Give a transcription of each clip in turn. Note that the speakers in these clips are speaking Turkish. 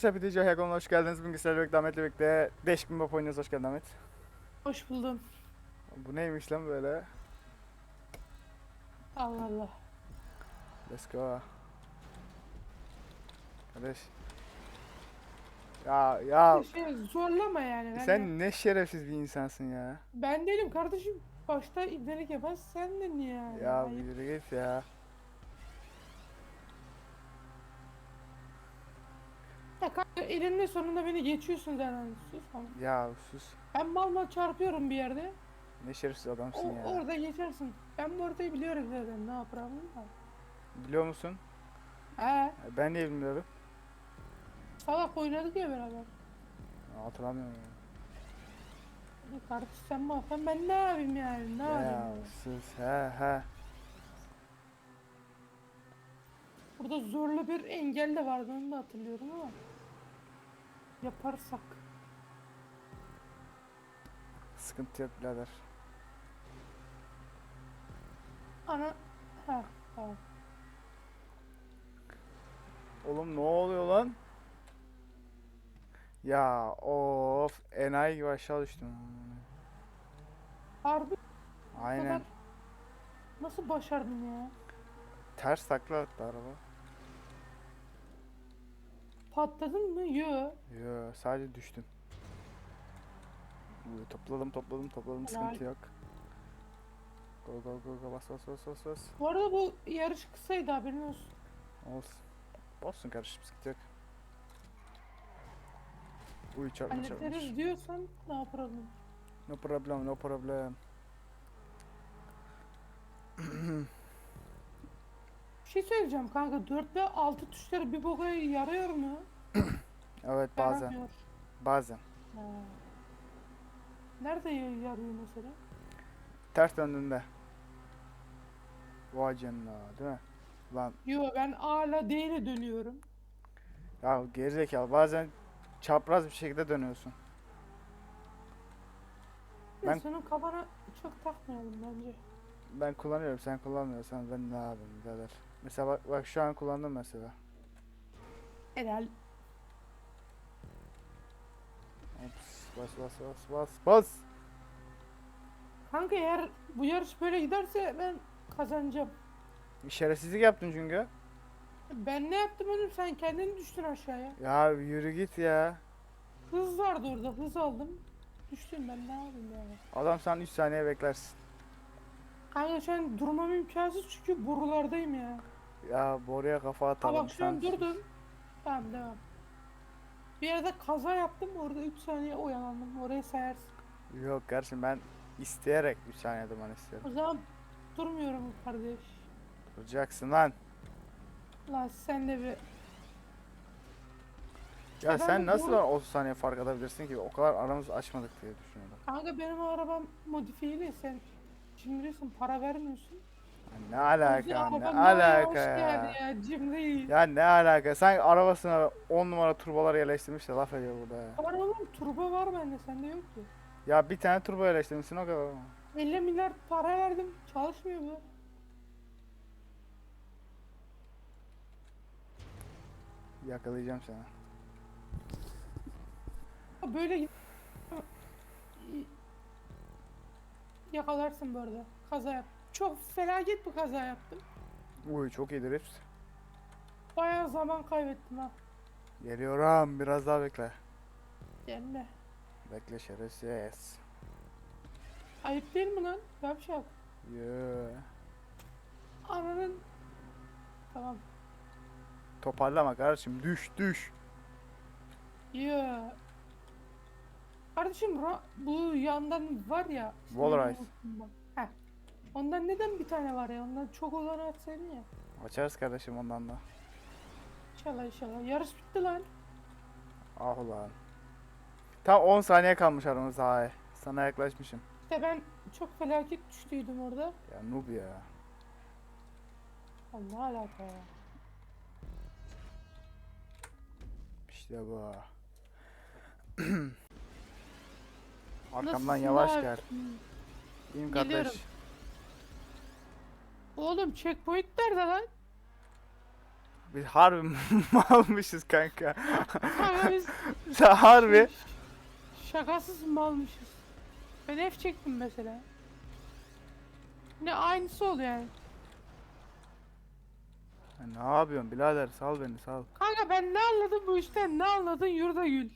Sepetici Hakon'a hoş geldiniz. Bugün sizlerle birlikte Ahmet'le birlikte Değişik bir map oynuyoruz. Hoş geldin Ahmet. Hoş buldum. Bu neymiş lan böyle? Allah Allah. Let's go. Kardeş. Ya ya Şey, zorlama yani. Sen ne şerefsiz bir insansın ya. ben değilim kardeşim. Başta ibnelik yapan sendin ya. Ya git ya. Ya kanka elinde sonunda beni geçiyorsun zaten. Sus ama. Ya sus. Ben mal mal çarpıyorum bir yerde. Ne şerefsiz O, adamsın ya. orada geçersin. Ben bu ortayı biliyorum zaten. Ne yaparım da. Biliyor musun? He. Ben de bilmiyorum. Salak oynadık ya beraber. Hatırlamıyorum. ya. Ya Kardeş sen mi yapan ben ne yapayım yani? Ne Ya yapayım? sus he he. Burada zorlu bir engel de vardı onu da hatırlıyorum ama. Yaparsak. Sıkıntı yok birader. Ana. Ha tamam. Oğlum ne oluyor lan? Ya of enayi gibi aşağı düştüm. Harbi Aynen. kadar nasıl başardın ya? Ters takla attı araba. Patladın mı? Yo. Yo sadece düştüm. Uy, topladım topladım topladım Helal. sıkıntı yok. Go go go go bas bas bas bas bas. Bu arada bu yarış kısaydı haberin olsun. Olsun. Olsun kardeşim sıkıntı yok. Uy çarpma çarpmış. Hallederiz diyorsan ne yapalım? No problem no problem. Bir şey söyleyeceğim kanka 4 ve 6 tuşları bir boka yarıyor mu? Evet bazen Yaramıyor. bazen. Ha. Nerede ya- yarıyor mesela? Ters döndüğünde. Vay canına değil mi? Lan Yo ben hala D'yle dönüyorum. ya gerizekalı bazen çapraz bir şekilde dönüyorsun. Ben- Ben... Senin kafana çok takmayalım bence. Ben kullanıyorum sen kullanmıyorsan ben ne yapayım birader. Mesela bak, bak şu an kullandım mesela. Helal. Ops, bas bas bas bas bas. Kanka eğer bu yarış böyle giderse ben kazanacağım. Şerefsizlik yaptın çünkü. Ben ne yaptım oğlum sen kendin düştün aşağıya. Ya yürü git ya. Hız vardı orada hız aldım. Düştüm ben ne yapayım yani. Adam sen 3 saniye beklersin. Kanka şu an durmam imkansız çünkü borulardayım ya. Ya boruya kafa Ha atalım. bak şu an sen- durdum. Tamam devam. Bir yerde kaza yaptım orada 3 saniye oyalandım. Orayı sayarsın. Yok kardeşim ben isteyerek 3 saniye durmanı istiyorum. O zaman durmuyorum kardeş. Duracaksın lan. Lan sen de bir Ya ben sen nasıl boru- 30 saniye fark atabilirsin ki? O kadar aramızı açmadık diye düşünüyorum. Kanka benim arabam modifiyeli sen cimrisin para vermiyorsun. Ne alaka ne alaka ya. ya cimri. Ya ne alaka? Sen arabasına 10 numara turbolar yerleştirmiş de laf ediyor burada ya. Var oğlum turbo var bende sende yok ki. Ya bir tane turbo yerleştirmişsin o kadar. 50 milyar para verdim çalışmıyor bu. Yakalayacağım seni. Böyle Yakalarsın bu arada. Kaza yap. Çok felaket bir kaza yaptım. Uy çok iyi drift. Bayağı zaman kaybettim ha. Geliyorum biraz daha bekle. Gelme. Bekle şerefsiz. Ayıp değil mi lan? Yavşak. Yoo. Ananın. Tamam. Toparlama kardeşim düş düş. Ya. Kardeşim ra- bu yandan var ya. Wall ismini Rise. Heh. Ondan neden bir tane var ya? Ondan çok olanı atsaydın ya. Açarız kardeşim ondan da. İnşallah inşallah. Yarış bitti lan. Ah ulan. Tam 10 saniye kalmış aramızda ay. Sana yaklaşmışım. İşte ben çok felaket düştüydüm orada. Ya noob ya. Allah alaka ya. İşte bu. Arkamdan Nasılsın yavaş abi? gel. İyiyim Geliyorum. kardeş. Oğlum checkpoint nerede lan? Biz harbi malmışız kanka. Kanka biz Sen harbi. şakasız malmışız. Ben F çektim mesela. Ne aynısı oluyor yani. Ya ne yapıyorsun birader sal beni sal. Kanka ben ne anladım bu işten ne anladın yurda gül.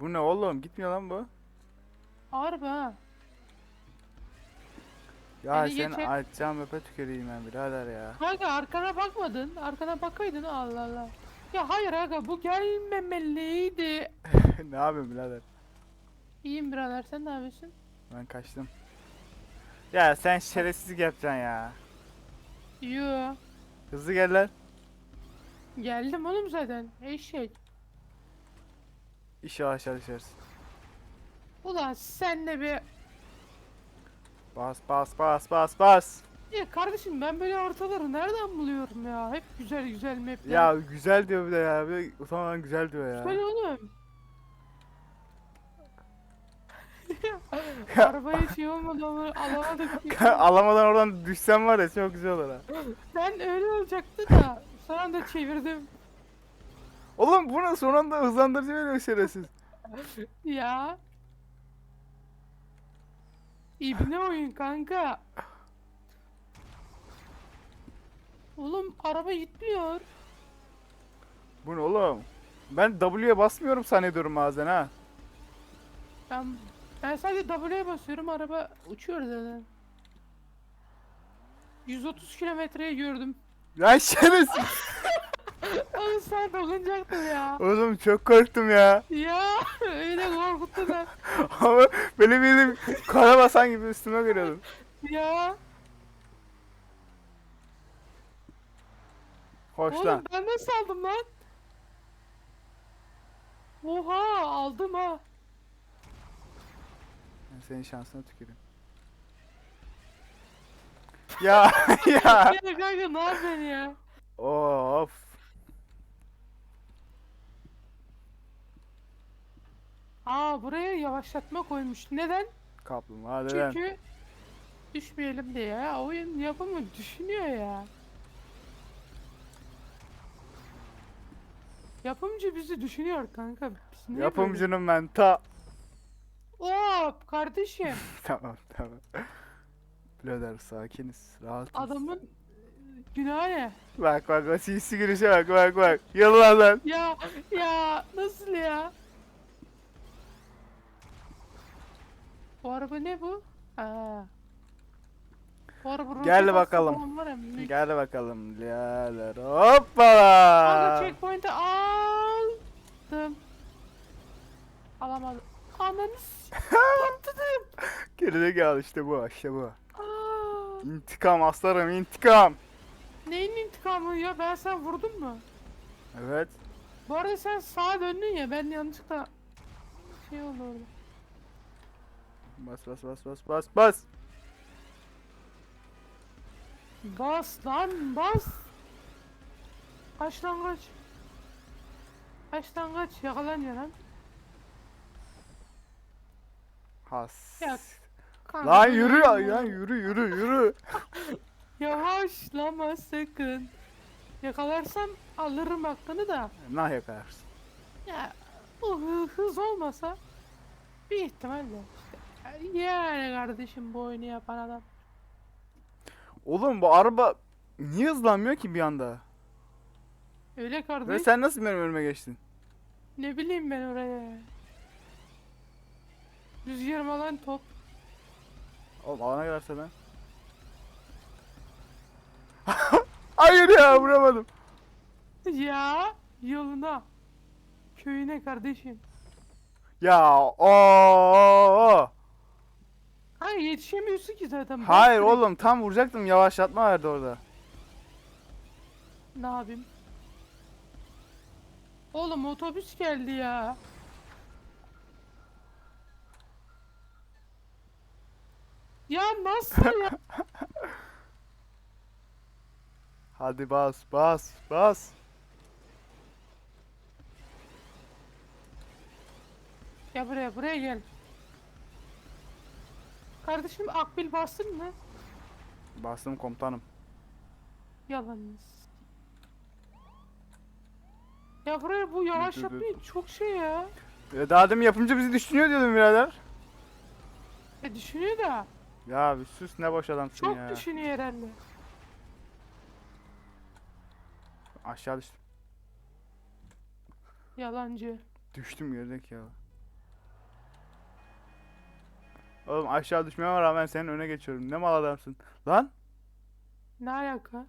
Bu ne oğlum gitmiyor lan bu. Harbi ha. Ya Beni sen geçen- açacağım öpe tüküreyim ben birader ya. Kanka arkana bakmadın. Arkana bakaydın Allah Allah. Ya hayır aga bu gelmemeliydi. ne yapıyorsun birader? İyiyim birader sen ne yapıyorsun? Ben kaçtım. Ya sen şerefsizlik yapacaksın ya. Yo. Hızlı gel lan. Geldim oğlum zaten. Eşek. İnşallah çalışırsın. Ulan sen de bir... Bas bas bas bas bas. Ya kardeşim ben böyle haritaları nereden buluyorum ya? Hep güzel güzel mapler. Ya güzel diyor bir de ya. Bir de utanmadan güzel diyor ya. Böyle oğlum. Arabaya şey olmadı ama alamadık. Alamadan oradan düşsem var ya çok güzel olur ha. ben öyle olacaktı da son anda çevirdim. Oğlum bu ne son anda hızlandırıcı veriyor şerefsiz. Ya. İbne oyun kanka. Oğlum araba gitmiyor. Bu ne oğlum? Ben W'ye basmıyorum zannediyorum bazen ha. Ben ben sadece W'ye basıyorum araba uçuyor zaten. 130 kilometreye gördüm. Ya şerefsiz. Oğlum sen dokunacaktın ya. Oğlum çok korktum ya. Ya öyle korkuttu da. Ama böyle bir kara basan gibi üstüme görüyordum. Ya. Hoş Oğlum lan. ben nasıl aldım lan? Oha aldım ha. Ben senin şansına tüküreyim. Ya ya. Ya kanka ne yapıyorsun ya? Of. Aa buraya yavaşlatma koymuş. Neden? Kaplumbağa deden. Çünkü düşmeyelim diye ya. Oyun yapımı düşünüyor ya. Yapımcı bizi düşünüyor kanka. Biz niye Yapımcının ben ta. Hop kardeşim. tamam tamam. Birader sakiniz. Rahatız. Adamın günahı ne? Bak bak o sinsi gülüşe bak bak bak. Yalan lan. Ya ya nasıl ya? Bu araba ne bu? Aa. Bu araba Gel bakalım. atsın falan var ya, mük- Gel bakalım. Hoppala. Kanka checkpoint'i aldım. Alamadım. Ananı s- patladım. Geride gel işte bu işte bu. Aa, İntikam aslanım intikam. neyin intikamı ya? Ben sen vurdum mu? Evet. Bu arada sen sağa döndün ya. Ben yanlışlıkla şey oldu orada. Bas bas bas bas bas bas. Bas lan bas. Kaç lan kaç. Kaç lan kaç. Yakalanıyor lan. Has. Ya, Kanka, Lan yürü olmaz. ya yürü yürü yürü. Yavaşlama sakın. Yakalarsam alırım hakkını da. Nah yakarsın. Ya bu hı- hız olmasa bir ihtimalle. Yani kardeşim bu oyunu yapan adam. Oğlum bu araba niye hızlanmıyor ki bir anda? Öyle Ve kardeş. sen nasıl benim önüme geçtin? Ne bileyim ben oraya. Rüzgarım alan top. Oğlum alana gelirse ben. Hayır ya vuramadım. Ya yoluna. Köyüne kardeşim. Ya o. Hayır yetişemiyorsun ki zaten. Bas Hayır direkt. oğlum tam vuracaktım yavaşlatma verdi orada. Ne yapayım? Oğlum otobüs geldi ya. Ya nasıl ya? Hadi bas bas bas. Ya buraya buraya gel. Kardeşim akbil bastın mı? Bastım komutanım. Yalan. Ya buraya bu yavaşlatmayı çok şey ya. E, daha demin yapımcı bizi düşünüyor diyordum birader. E düşünüyor da. Ya bir sus ne boş adamsın Çok ya. düşünüyor herhalde. Aşağı düştüm. Yalancı. Düştüm gerizekalı. Oğlum aşağı düşmeme rağmen senin öne geçiyorum. Ne mal adamsın. Lan Ne alaka?